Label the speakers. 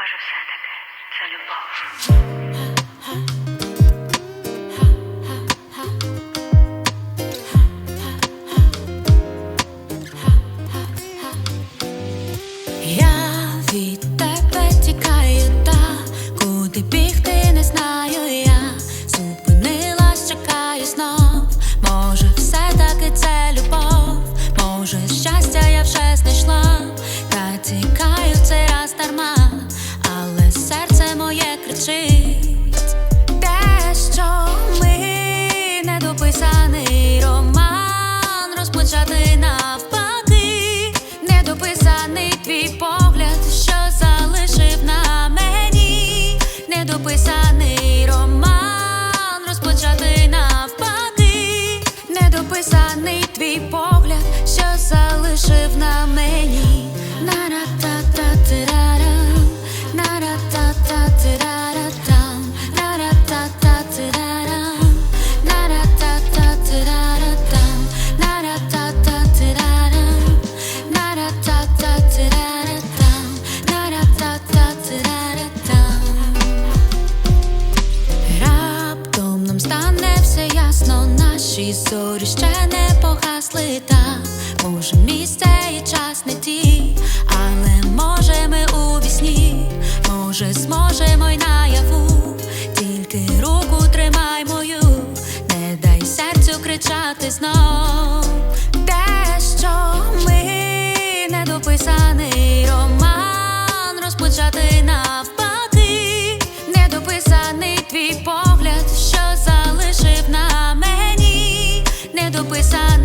Speaker 1: Може, все-таки це любов.
Speaker 2: Від тебе тікаю, та куди бігти не знаю я. Зупинилась, чекаю знов. Може, все-таки це любов, може, щастя я вже знайшла, розпочати навпаки, недописаний твій погляд, що залишив на мені, недописаний роман розпочати навпаки, недописаний твій погляд, наші зорі ще не погасли та може місце і час не ті, але може ми у вісні, може зможемо й наяву, тільки руку тримай мою, не дай серцю кричати знов, те, що ми недописаний роман розпочати навпаки, miedo, pues a